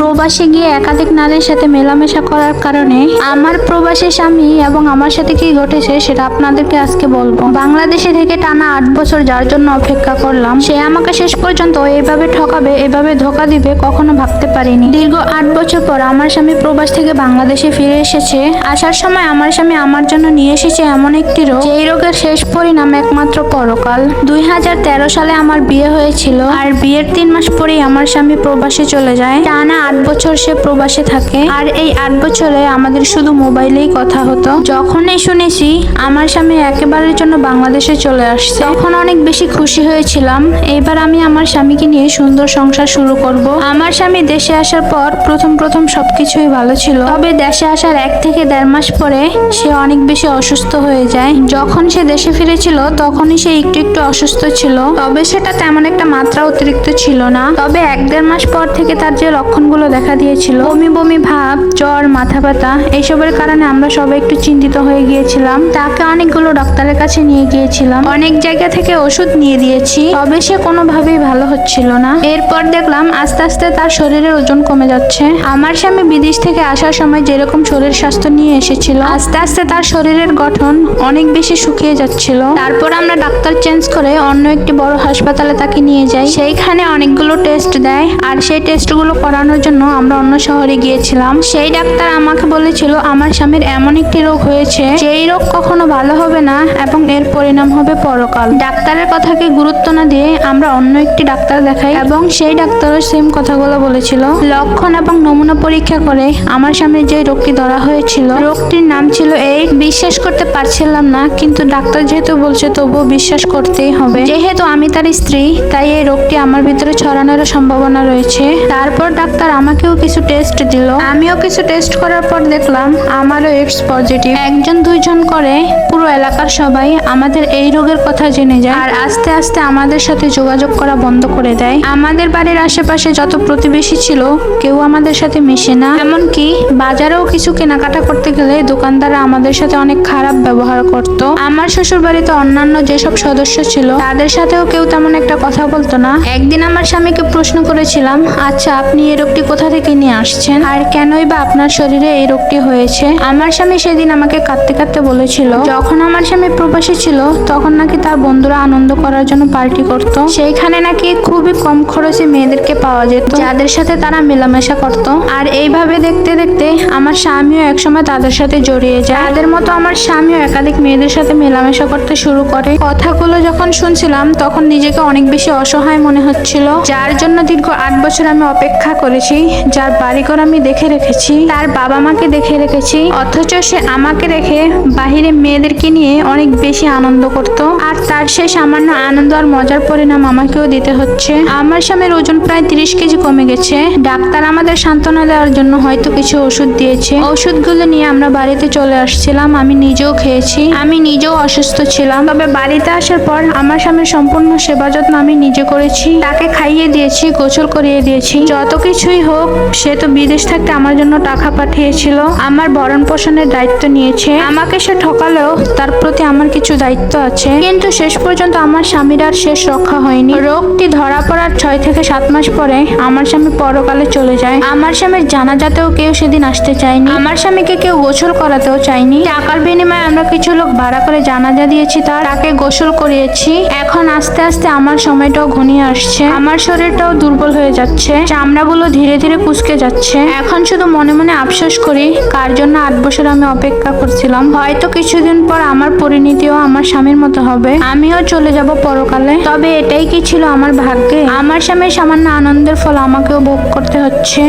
প্রবাসে গিয়ে একাধিক নারীর সাথে মেলামেশা করার কারণে আমার প্রবাসী স্বামী এবং আমার সাথে কি ঘটেছে সেটা আপনাদেরকে আজকে বলব। বাংলাদেশে থেকে টানা আট বছর যার জন্য অপেক্ষা করলাম, সে আমাকে শেষ পর্যন্ত এভাবে ঠকাবে, এভাবে ধোকা দিবে কখনো ভাবতে পারিনি। দীর্ঘ আট বছর পর আমার স্বামী প্রবাস থেকে বাংলাদেশে ফিরে এসেছে। আসার সময় আমার স্বামী আমার জন্য নিয়ে এসেছে এমন একটি রোগ, যেই রোগের শেষ পরিণাম একমাত্র পরকাল। দুই হাজার তেরো সালে আমার বিয়ে হয়েছিল, আর বিয়ের তিন মাস পরেই আমার স্বামী প্রবাসে চলে যায়। টানা আট বছর সে প্রবাসে থাকে। আর এই আট বছরে আমাদের শুধু মোবাইলেই কথা হতো। যখনই শুনেছি, আমার স্বামী একেবারের জন্য বাংলাদেশে চলে আসছে। তখন অনেক বেশি খুশি হয়েছিলাম। এবার আমি আমার স্বামীকে নিয়ে সুন্দর সংসার শুরু করব। আমার স্বামী দেশে আসার পর প্রথম প্রথম সবকিছুই ভালো ছিল। তবে দেশে আসার এক থেকে দেড় মাস পরে সে অনেক বেশি অসুস্থ হয়ে যায়। যখন সে দেশে ফিরেছিল, তখনই সে একটু একটু অসুস্থ ছিল। তবে সেটা তেমন একটা মাত্রা অতিরিক্ত ছিল না। তবে এক দেড় মাস পর থেকে তার যে লক্ষণগুলো দেখা দিয়েছিল। বমি বমি ভাব, জ্বর, মাথা ব্যথা, এইসবের কারণে আমরা সবাই একটু চিন্তিত হয়ে গিয়েছিলাম। তাকে অনেকগুলো ডাক্তারের কাছে নিয়ে গিয়েছিলাম। অনেক জায়গা থেকে ওষুধ নিয়ে দিয়েছি। তবে সে কোনোভাবেই ভালো হচ্ছিল না। এরপর দেখলাম আস্তে আস্তে তার শরীরের ওজন কমে যাচ্ছে। আমার স্বামী বিদেশ থেকে আসার সময় যেরকম শরীর স্বাস্থ্য নিয়ে এসেছিল, আস্তে আস্তে তার শরীরের গঠন অনেক বেশি শুকিয়ে যাচ্ছিল। তারপর আমরা ডাক্তার চেঞ্জ করে অন্য একটি বড় হাসপাতালে তাকে নিয়ে যাই। সেইখানে অনেকগুলো টেস্ট দেয়। আর সেই টেস্টগুলো করানোর জন্য আমরা অন্য শহরে গিয়েছিলাম। সেই ডাক্তার আমাকে বলেছিল, আমার স্বামীর এমন একটি রোগ হয়েছে, যেই রোগ কখনো ভালো হবে না এবং এর পরিণাম হবে পরকাল। ডাক্তারের কথাকে গুরুত্ব না দিয়ে আমরা অন্য একটি ডাক্তার দেখাই এবং সেই ডাক্তারও সেম কথাগুলো বলেছিল। লক্ষণ এবং নমুনা পরীক্ষা করে আমার স্বামীর যে রোগটি ধরা হয়েছিল, রোগটির নাম ছিল এই। বিশ্বাস করতে পারছিলাম না, কিন্তু ডাক্তার যেহেতু বলছে, তবুও বিশ্বাস করতেই হবে। যেহেতু আমি তার স্ত্রী, তাই এই রোগটি আমার ভিতরে ছড়ানোর সম্ভাবনা রয়েছে। তারপর ডাক্তার আমাকেও কিছু টেস্ট দিল। আমিও কিছু টেস্ট করার পর দেখলাম আমারও এক্স পজিটিভ একজন, দুইজন করে পুরো এলাকার সবাই আমাদের এই রোগের কথা জেনে যায় আর আস্তে আস্তে আমাদের সাথে যোগাযোগ করা বন্ধ করে দেয়। আমাদের বাড়ির আশেপাশে যত প্রতিবেশী ছিল, কেউ আমাদের সাথে মেশে না। এমনকি বাজারেও কিছু কেনাকাটা করতে গেলে দোকানদাররা আমাদের সাথে অনেক খারাপ ব্যবহার করত। আমার শ্বশুর বাড়িতে অন্যান্য যেসব সদস্য ছিল, তাদের সাথেও কেউ তেমন একটা কথা বলতো না। একদিন আমার স্বামীকে প্রশ্ন করেছিলাম আচ্ছা আপনি এই রোগটি কোথা থেকে নিয়ে আসছেন? আর কেনই বা আপনার শরীরে এই রোগটি হয়েছে? আমার স্বামী সেদিন আমাকে কাঁদতে কাঁদতে বলেছিল, যখন আমার স্বামী প্রবাসী ছিল, তখন নাকি তার বন্ধুরা আনন্দ করার জন্য পার্টি করত। সেইখানে নাকি খুবই কম খরচে মেয়েদেরকে পাওয়া যেত, যাদের সাথে তারা মেলামেশা করত। আর এইভাবে দেখতে দেখতে আমার স্বামীও একসময় তাদের সাথে জড়িয়ে যায়। তাদের মতো আমার স্বামীও একাধিক মেয়েদের সাথে মেলামেশা করতে শুরু করে। কথাগুলো যখন শুনছিলাম, তখন নিজেকে অনেক বেশি অসহায় মনে হচ্ছিল, যার জন্য দীর্ঘ আট বছর আমি অপেক্ষা করেছি। যার বাড়িঘর আমি দেখে রেখেছি, তার বাবা মাকে দেখে রেখেছি, অথচ সে আমাকে রেখে বাহিরে মেয়েদেরকে নিয়ে অনেক বেশি আনন্দ করত। আর তার সে সামান্য আনন্দ আর মজার পরিণাম আমাকেও দিতে হচ্ছে। আমার স্বামীর ওজন প্রায় তিরিশ কেজি কমে গেছে। ডাক্তার আমাদের সান্ত্বনা দেওয়ার জন্য হয়তো কিছু ওষুধ দিয়েছে। ওষুধগুলো নিয়ে আমরা বাড়িতে চলে আসছিলাম, আমি নিজেও খেয়েছি, আমি নিজেও অসুস্থ ছিলাম। তবে বাড়িতে আসার পর আমার স্বামীর সম্পূর্ণ সেবা যত্ন আমি নিজে করেছি। তাকে খাইয়ে দিয়েছি, গোসল করিয়ে দিয়েছি। যত কিছুই হোক, সে তো বিদেশ থাকতে আমার জন্য টাকা পাঠিয়েছিল। আমার ভরণ পোষণের দায়িত্ব নিয়েছে। আমাকে সে ঠকালেও তার প্রতি আমার কিছু দায়িত্ব আছে। কিন্তু শেষ পর্যন্ত আমার স্বামীর আর শেষ রক্ষা হয়নি। রোগটি ধরা পড়ার ছয় থেকে সাত মাস পরে আমার স্বামী পরকালে চলে যায়। আমার স্বামীর জানাজাতেও কেউ সেদিন আসতে চায়নি। আমার স্বামীকে কেউ গোসল করাতেও চায়নি। টাকার বিনিময়ে আমরা কিছু লোক ভাড়া করে জানাজা দিয়েছি, তার তাকে গোসল করিয়েছি। এখন আস্তে আস্তে আমার সময়টাও ঘনিয়ে আসছে। আমার শরীরটাও দুর্বল হয়ে যাচ্ছে। চামড়াগুলো ধীরে ধীরে কুচকে যাচ্ছে। এখন শুধু মনে মনে আফসোস করি, কার জন্য আট বছর আমি অপেক্ষা করছিলাম। হয়তো কিছুদিন পর আমার পরিণতিও আমার স্বামীর মতো হবে। আমিও চলে যাব পরকালে। তবে এটাই কি ছিল আমার ভাগ্যে? আমার স্বামীর সামান্য আনন্দের ফল আমাকেও ভোগ করতে হচ্ছে।